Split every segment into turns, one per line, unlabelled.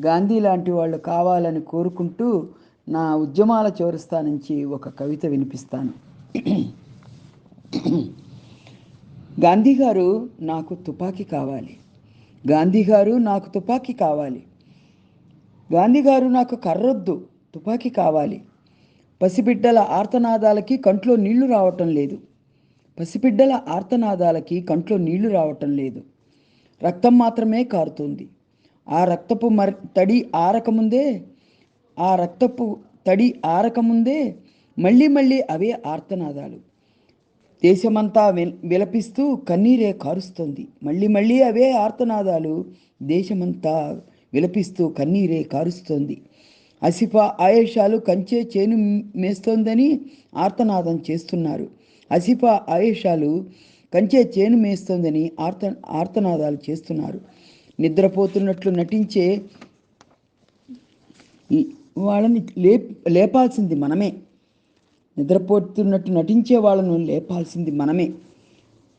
గాంధీ లాంటి వాళ్ళు కావాలని కోరుకుంటూ నా ఉద్యమాల చోరస్తా నుంచి ఒక కవిత వినిపిస్తాను. గాంధీ గారు నాకు తుపాకీ కావాలి. గాంధీ గారు నాకు తుపాకీ కావాలి. గాంధీ గారు నాకు కర్రొద్దు తుపాకీ కావాలి. పసిబిడ్డల ఆర్తనాదాలకి కంట్లో నీళ్ళు రావటం లేదు. పసిబిడ్డల ఆర్తనాదాలకి కంట్లో నీళ్ళు రావటం లేదు. రక్తం మాత్రమే కారుతుంది. ఆ రక్తపు మర్ తడి ఆరకముందే ఆ రక్తపు తడి ఆరకముందే మళ్ళీ మళ్ళీ అవే ఆర్తనాదాలు. దేశమంతా విలపిస్తూ కన్నీరే కారుస్తుంది. మళ్ళీ మళ్ళీ అవే ఆర్తనాదాలు దేశమంతా విలపిస్తూ కన్నీరే కారుస్తోంది. అసిఫా ఆయేషాలు కంచే చేను మేస్తోందని ఆర్తనాదం చేస్తున్నారు. అసిఫా ఆయేషాలు కంచే చేను మేస్తోందని ఆర్త ఆర్తనాదాలు చేస్తున్నారు. నిద్రపోతున్నట్లు నటించే వాళ్ళని లే లేపాల్సింది మనమే. నిద్రపోతున్నట్టు నటించే వాళ్ళను లేపాల్సింది మనమే.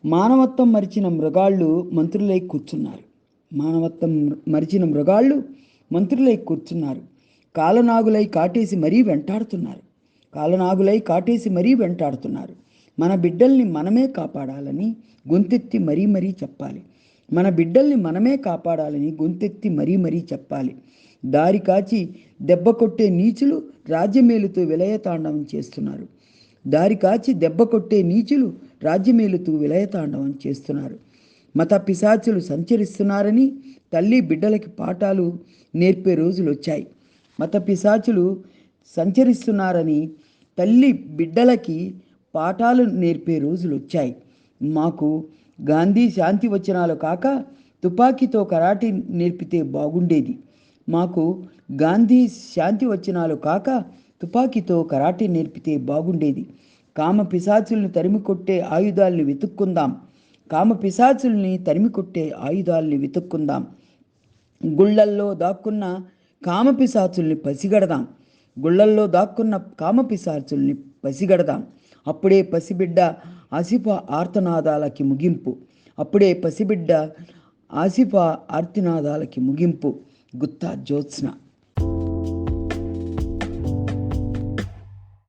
మానవత్వం మరిచిన మృగాళ్ళు మంత్రులై కూర్చున్నారు. మానవత్వం మరిచిన మృగాళ్ళు మంత్రులై కూర్చున్నారు. కాలనాగులై కాటేసి మరీ వెంటాడుతున్నారు. కాలనాగులై కాటేసి మరీ వెంటాడుతున్నారు. మన బిడ్డల్ని మనమే కాపాడాలని గొంతెత్తి మరీ మరీ చెప్పాలి. మన బిడ్డల్ని మనమే కాపాడాలని గొంతెత్తి మరీ మరీ చెప్పాలి. దారి కాచి దెబ్బ కొట్టే నీచులు రాజ్యమేలుతూ విలయతాండవం చేస్తున్నారు. దారి కాచి దెబ్బ కొట్టే నీచులు రాజ్యమేలుతూ విలయతాండవం చేస్తున్నారు. మత పిశాచులు సంచరిస్తున్నారని తల్లి బిడ్డలకి పాఠాలు నేర్పే రోజులు వచ్చాయి మత పిశాచులు సంచరిస్తున్నారని తల్లి బిడ్డలకి పాఠాలు నేర్పే రోజులు వచ్చాయి మాకు గాంధీ శాంతి వచనాలు కాక తుపాకీతో కరాటే నేర్పితే బాగుండేది. మాకు గాంధీ శాంతి వచనాలు కాక తుపాకీతో కరాటే నేర్పితే బాగుండేది. కామ పిశాచుల్ని తరిమి కొట్టే ఆయుధాల్ని వెతుక్కుందాం. కామ పిశాచుల్ని తరిమి కొట్టే ఆయుధాల్ని వెతుక్కుందాం. గుళ్ళల్లో దాక్కున్న కామ పిశాచుల్ని పసిగడదాం. గుళ్ళల్లో దాక్కున్న కామ పిశాచుల్ని పసిగడదాం. అప్పుడే పసిబిడ్డ ఆసిఫ ఆర్తనాదాలకి ముగింపు. అప్పుడే పసిబిడ్డ ఆసిఫ ఆర్తినాదాలకి ముగింపు. గుత్తా జ్యోత్స్న.